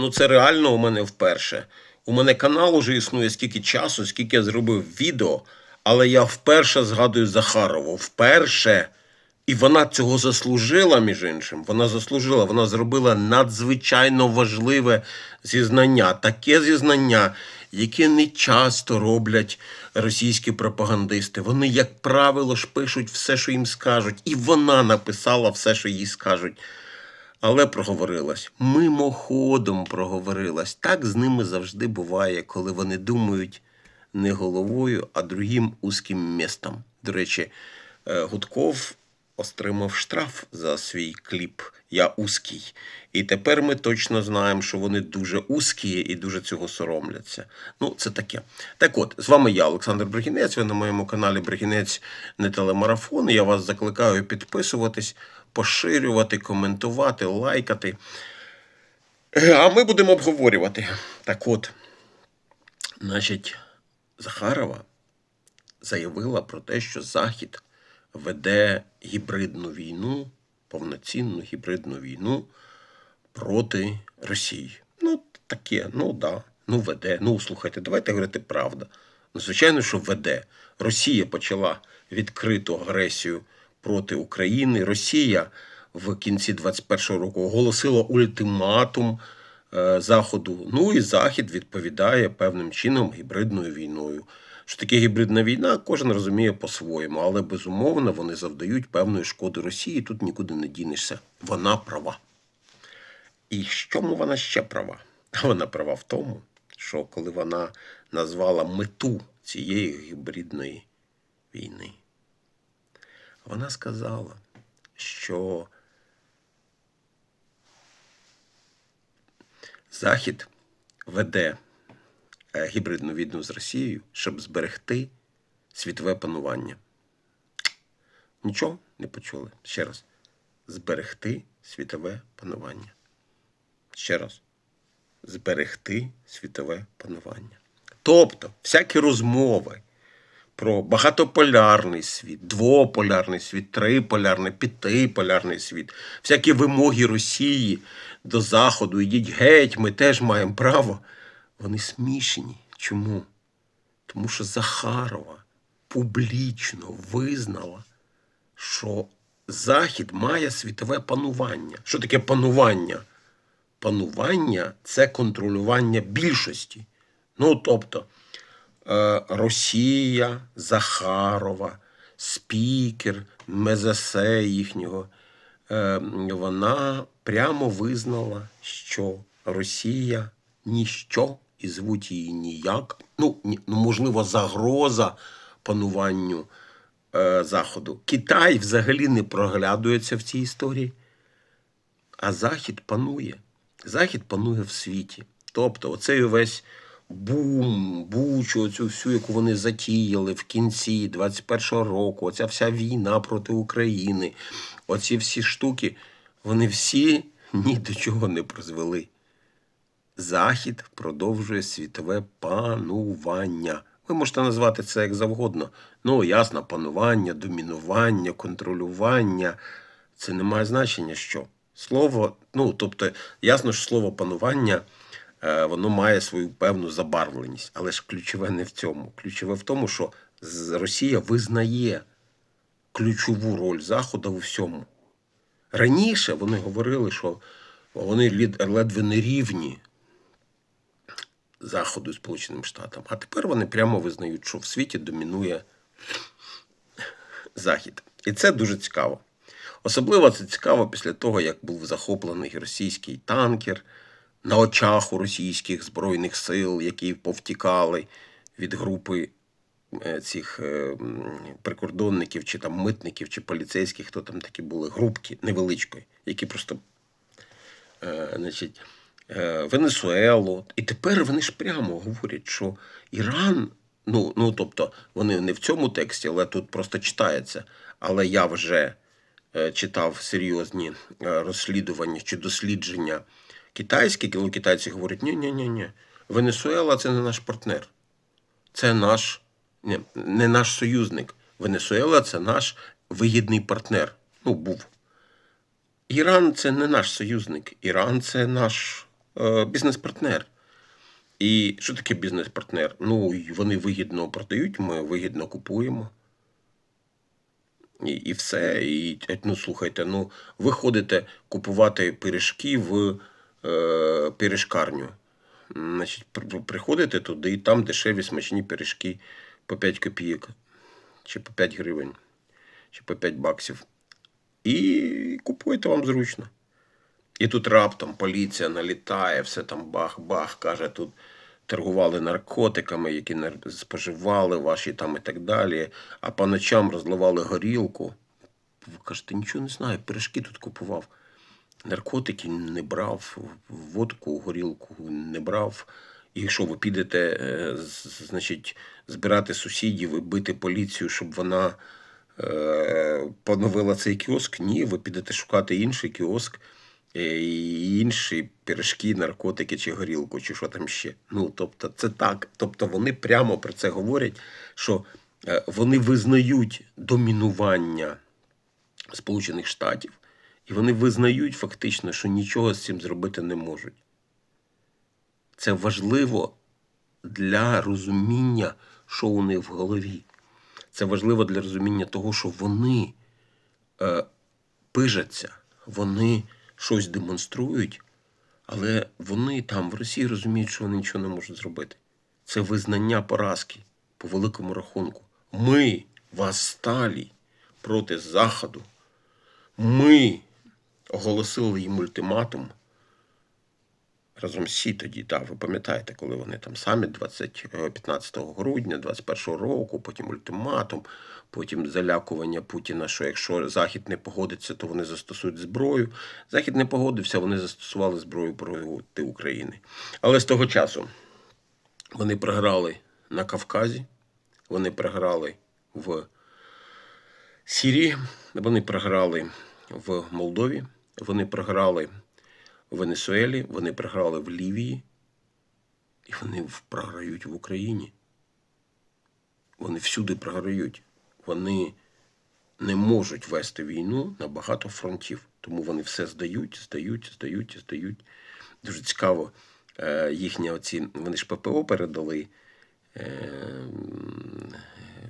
Ну, це реально у мене вперше. У мене канал уже існує скільки часу, скільки я зробив відео, але я вперше згадую Захарову. Вперше. І вона цього заслужила, між іншим. Вона заслужила, вона зробила надзвичайно важливе зізнання, таке зізнання, яке не часто роблять російські пропагандисти. Вони, як правило, ж пишуть все, що їм скажуть, і вона написала все, що їй скажуть. Але проговорилась. Мимоходом проговорилась. Так з ними завжди буває, коли вони думають не головою, а другим узким містом. До речі, е, Гудков отримав штраф за свій кліп Я узкий. І тепер ми точно знаємо, що вони дуже узкі і дуже цього соромляться. Ну, це таке. Так от, з вами я, Олександр Брехінець. Ви на моєму каналі Брехінець не телемарафон. Я вас закликаю підписуватись, поширювати, коментувати, лайкати. А ми будемо обговорювати. Так от, значить, Захарова заявила про те, що Захід веде гібридну війну, повноцінну гібридну війну проти Росії. Ну, таке, ну да, ну веде. Ну, слухайте, давайте говорити правду. Ну, звичайно, що веде. Росія почала відкриту агресію проти України. Росія в кінці 21-го року оголосила ультиматум е, Заходу. Ну і Захід відповідає певним чином гібридною війною. Що таке гібридна війна, кожен розуміє по-своєму, але безумовно вони завдають певної шкоди Росії. Тут нікуди не дінешся. Вона права. І в чому вона ще права? Вона права в тому, що коли вона назвала мету цієї гібридної війни, вона сказала, що Захід веде гібридну війну з Росією, щоб зберегти світове панування. Нічого не почули. Ще раз. Зберегти світове панування. Ще раз. Зберегти світове панування. Тобто, всякі розмови про багатополярний світ, двополярний світ, триполярний, п'ятиполярний світ, всякі вимоги Росії до Заходу, ідіть геть, ми теж маємо право. Вони смішні. Чому? Тому що Захарова публічно визнала, що Захід має світове панування. Що таке панування? Панування це контролювання більшості. Ну, тобто, е, Росія, Захарова, спікер, Мезесе їхнього, е, вона прямо визнала, що Росія ніщо і звуть її ніяк. Ну, ну можливо, загроза пануванню е, Заходу. Китай взагалі не проглядується в цій історії. А Захід панує. Захід панує в світі. Тобто, оцей весь бум, бучу, оцю всю, яку вони затіяли в кінці 21-го року, оця вся війна проти України, оці всі штуки, вони всі ні до чого не призвели. Захід продовжує світове панування. Ви можете назвати це як завгодно. Ну, ясно, панування, домінування, контролювання. Це не має значення, що. Слово, ну, тобто, ясно, що слово панування, е, воно має свою певну забарвленість. Але ж ключове не в цьому. Ключове в тому, що Росія визнає ключову роль Заходу у всьому. Раніше вони говорили, що вони ледве не рівні Заходу Сполученим Штатам. А тепер вони прямо визнають, що в світі домінує Захід. І це дуже цікаво. Особливо це цікаво після того, як був захоплений російський танкер на очах у російських збройних сил, які повтікали від групи е, цих е, прикордонників, чи там митників, чи поліцейських, хто там такі були, групки невеличкої, які просто е, значить, Венесуелу. І тепер вони ж прямо говорять, що Іран, ну, ну тобто, вони не в цьому тексті, але тут просто читається. Але я вже е, читав серйозні е, розслідування чи дослідження китайські, коли китайці говорять: ні, ні, ні, ні, Венесуела це не наш партнер. Це наш не, не наш союзник. Венесуела це наш вигідний партнер. Ну, був. Іран це не наш союзник. Іран це наш е, бізнес-партнер. І що таке бізнес-партнер? Ну, вони вигідно продають, ми вигідно купуємо. І, і все. І, ну, слухайте, ну, ви ходите купувати пиріжки в е, пиріжкарню. Значить, при- приходите туди, і там дешеві смачні пиріжки по 5 копійок, чи по 5 гривень, чи по 5 баксів. І купуєте вам зручно. І тут раптом поліція налітає, все там бах-бах, каже, тут торгували наркотиками, які споживали ваші там і так далі, а по ночам розливали горілку. Ви кажете, нічого не знаю, пиріжки тут купував. Наркотики не брав, водку, горілку не брав. І якщо ви підете, е, значить, збирати сусідів і бити поліцію, щоб вона е, поновила цей кіоск, ні, ви підете шукати інший кіоск, і інші пиріжки, наркотики чи горілку, чи що там ще. Ну, тобто, це так. Тобто вони прямо про це говорять, що е, вони визнають домінування Сполучених Штатів, і вони визнають фактично, що нічого з цим зробити не можуть. Це важливо для розуміння, що у них в голові. Це важливо для розуміння того, що вони е, пижаться, вони щось демонструють, але вони там в Росії розуміють, що вони нічого не можуть зробити. Це визнання поразки по великому рахунку. Ми воссталі проти Заходу. Ми оголосили їм ультиматум. Разом всі тоді, так, ви пам'ятаєте, коли вони там саміт 20, е, 15 грудня 21 року, потім ультиматум, потім залякування Путіна, що якщо Захід не погодиться, то вони застосують зброю. Захід не погодився, вони застосували зброю проти України. Але з того часу вони програли на Кавказі, вони програли в Сірії, вони програли в Молдові, вони програли в Венесуелі, вони програли в Лівії, і вони програють в Україні. Вони всюди програють. Вони не можуть вести війну на багато фронтів. Тому вони все здають, здають, здають, здають. Дуже цікаво, е, їхні оці, вони ж ППО передали е,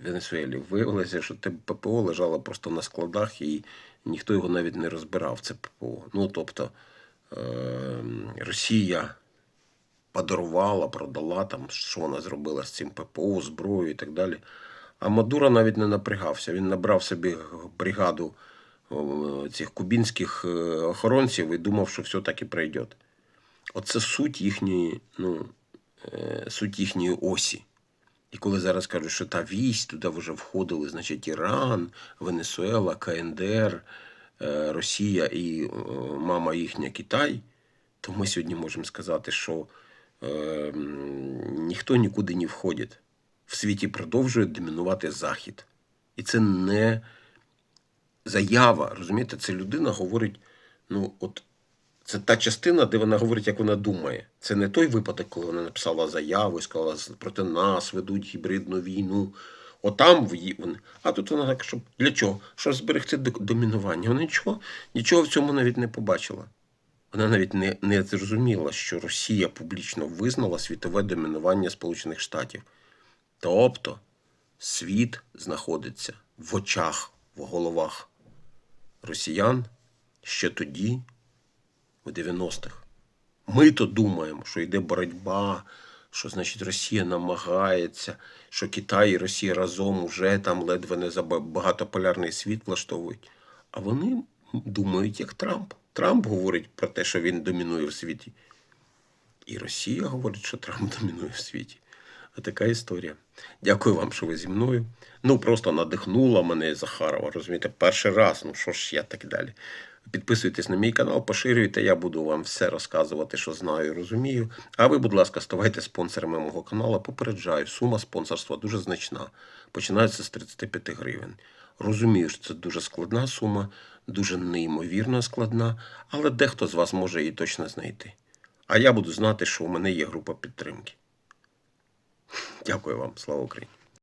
Венесуелі. Виявилося, що те ППО лежало просто на складах, і ніхто його навіть не розбирав. Це ППО. Ну, тобто, Росія подарувала, продала там, що вона зробила з цим ППО, зброю і так далі. А Мадуро навіть не напрягався. Він набрав собі бригаду цих кубінських е, охоронців і думав, що все так і пройде. Оце суть їхньої, ну, е, суть їхньої осі. І коли зараз кажуть, що та вісь туди вже входили, значить, Іран, Венесуела, КНДР, е, Росія і е, мама їхня Китай, то ми сьогодні можемо сказати, що е, ніхто нікуди не входить. В світі продовжує домінувати Захід. І це не заява, розумієте, це людина говорить, ну, от це та частина, де вона говорить, як вона думає. Це не той випадок, коли вона написала заяву і сказала, проти нас ведуть гібридну війну. Отам в вони. А тут вона так, щоб для чого? Щоб зберегти домінування. Вона нічого, нічого в цьому навіть не побачила. Вона навіть не, не зрозуміла, що Росія публічно визнала світове домінування Сполучених Штатів. Тобто світ знаходиться в очах, в головах росіян ще тоді, в 90-х. Ми то думаємо, що йде боротьба, що значить Росія намагається, що Китай і Росія разом уже там ледве не за багатополярний світ влаштовують. А вони думають, як Трамп. Трамп говорить про те, що він домінує в світі. І Росія говорить, що Трамп домінує в світі. А така історія. Дякую вам, що ви зі мною. Ну, просто надихнула мене Захарова. Розумієте, перший раз, ну що ж я так далі. Підписуйтесь на мій канал, поширюйте, я буду вам все розказувати, що знаю і розумію. А ви, будь ласка, ставайте спонсорами мого каналу. Попереджаю, сума спонсорства дуже значна. Починається з 35 гривень. Розумію, що це дуже складна сума, дуже неймовірно складна, але дехто з вас може її точно знайти. А я буду знати, що у мене є група підтримки. Дякую вам, слава Україні!